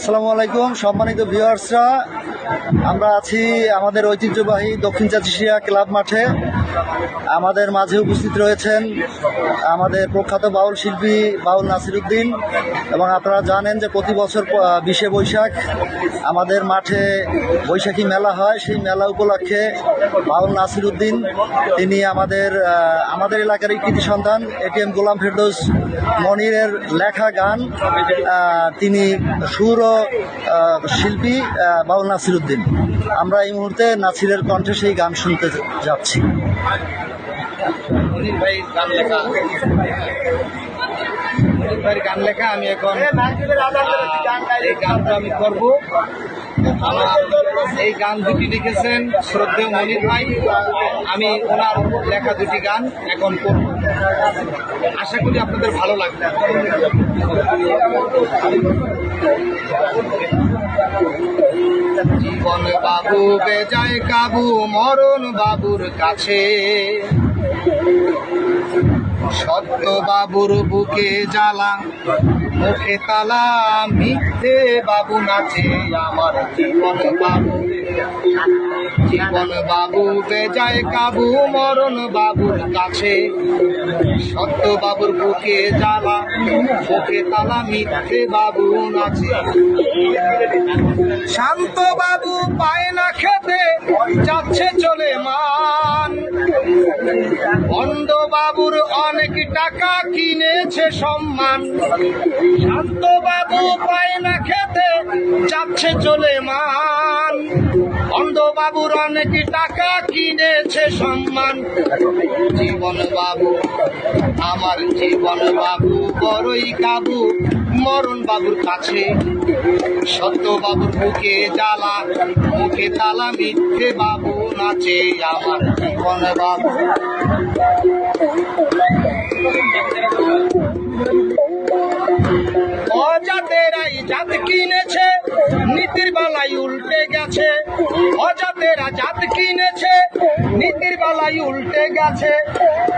আসসালামু আলাইকুম সম্মানিত ভিউয়ার্সরা আমরা আছি আমাদের ঐতিহ্যবাহী দক্ষিণ চাচিশিয়া ক্লাব মাঠে। আমাদের মাঝে উপস্থিত রয়েছেন আমাদের প্রখ্যাত বাউল শিল্পী বাউল নাসিরুদ্দিন, এবং আপনারা জানেন যে প্রতি বছর বিশে বৈশাখ আমাদের মাঠে বৈশাখী মেলা হয়। সেই মেলা উপলক্ষে বাউল নাসিরুদ্দিন, তিনি আমাদের আমাদের এলাকারই কৃতি সন্তান এটিএম গোলাম ফেরদৌস মনিরের লেখা গান তিনি সুর শিল্পী বাউল নাসিরুদ্দিন। আমরা এই মুহূর্তে নাসিরের কণ্ঠে সেই গান শুনতে যাচ্ছি। মনির ভাই গান লেখা। মনির ভাইয়ের গান লেখা আমি এখন এই গানটা আমি করব। এই গান দুটি লিখেছেন শ্রদ্ধেয় মনির ভাই। আমি ওনার লেখা দুটি গান এখন করব। আশা করি আপনাদের ভালো লাগবে। জীবন বাবু, বেজায় কাবু, মরণ বাবুর কাছে। সত্য বাবুর বুকে জ্বালা, মুখে তালা, মিথ্যে বাবু নাচে আমার জীবন বাবু। জীবন বাবু, বেজায় কাবু, মরণ বাবুর কাছে। সত্য বাবুর বুকে জ্বালা, মুখে তালা, মিথ্যে বাবু নাচে। শান্ত বাবু পায় না খেতে যাচ্ছে চলে মান। বন্ড বাবুর অনেক টাকা কিনেছে সম্মান। শান্ত বাবু পায় না খেতে, যাচ্ছে চলে মান। বন্ড বাবুর অনেক টাকা কিনেছে সম্মান। জীবন বাবু আমার জীবন বাবু বড়ই কাবু। মরণ বাবুর কাছে সত্য বাবুর বুকে জ্বালা, মুখে তালা মিথ্যে বাবু নাচে আমার জীবন বাবু। অজাতেরাই জাত কিনেছে, নীতির বেলায় উল্টে গেছে। অজাতেরা জাত কিনেছে, নীতির বেলায় উল্টে গেছে।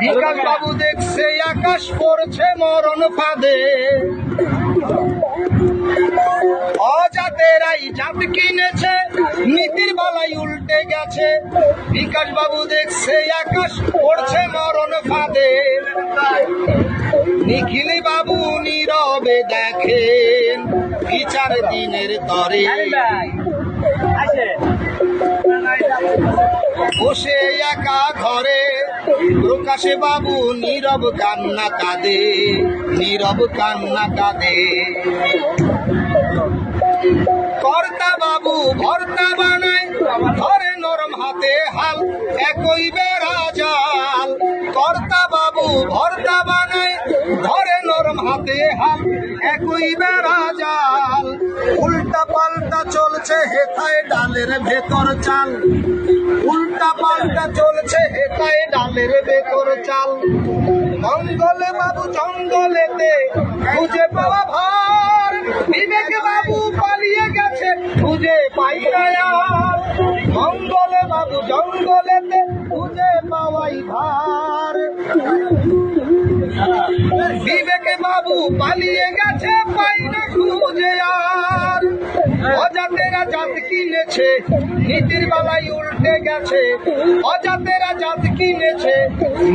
বিকাশ বাবু দেখছে, আকাশ পড়ছে মরণ ফাঁদে। অজাতেরাই জাত কিনেছে নীতির বেলায় উল্টে গেছে। বিকাশ বাবু দেখছে আকাশ পড়ছে মরণ ফাঁদে। নিখিলি বাবু নীরবে দেখেন বিচার দিনের তরে। বসে একা ঘরে প্রকাশে বাবু নীরব কান্না কাঁদে নীরব কান্না কাঁদে। কর্তা বাবু ভর্তা বানায় ধরে নরম হাতে হাল, একই বেড়া জাল। কর্তা বাবু ভর্তা বানায় ধরে নরম হাতে হাল, একই বেড়া জাল। উল্টা পাল্টা চলছে হেথায় ডালের ভেতর চাল। উল্টা পাল্টা চলছে হেথায় ডালের ভেতর চাল। মঙ্গলে বাবু জঙ্গলেতে খুঁজে পাওয়া ভার। বিবেক খুঁজে পাই না আর। বাবু জঙ্গলে খুঁজে পাওয়াই ভার বিবেকে বাবু পালিয়ে গেছে, পাই না খুঁজে আর অজাতেরা জাত কিনেছে নীতির বালাই উল্টে গেছে, অজাতেরা জাত কিনেছে,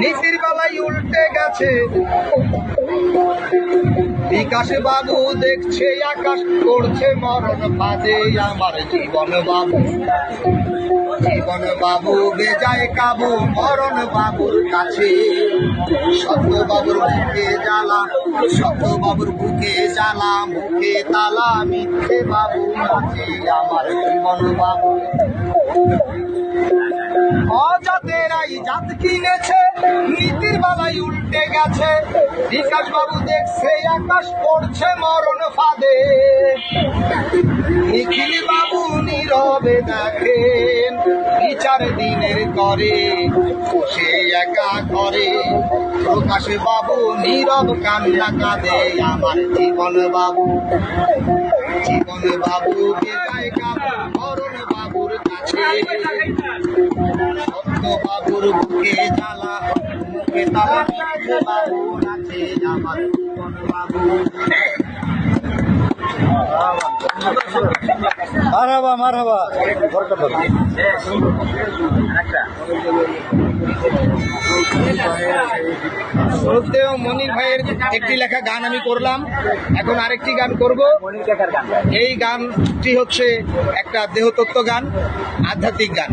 নীতির বালাই উল্টে গেছে। বিকাশ বাবু দেখছে, আকাশ করছে মরণ বাজে আমার জীবন বাবু জীবন বাবু, বেজায় কাবু, মরণ বাবুর কাছে। সত্য বাবুর বুকে জ্বালা সত্য বাবুর বুকে জ্বালা, মুখে তালা, মিথ্যে বাবু নাচে আমার জীবন বাবু। অজাতেরাই জাত কিনেছে, নীতির বেলায় উল্টে গেছে। বিকাশ বাবু দেখছে, আকাশ পড়ছে মরণ ফাঁদে। নিখিল বাবু নীরবে দেখেন বিচার দিনের করে সে একা করে প্রকাশে বাবু নীরব কান্না কাঁদে, আমার জীবন বাবু। জীবন বাবু বেজায় কাবু? মরণ বাবুর কাছে। সত্য বাবুর বুকে জ্বালা, মুখে তালা বাবু নাচে আমার জীবন বাবু। মারহাবা মারহাবা। বরকত। শ্রদ্ধেয় মনির ভাইয়ের একটি লেখা গান আমি করলাম। এখন আরেকটি গান করব। এই গানটি হচ্ছে একটা দেহতত্ত্ব গান, আধ্যাত্মিক গান।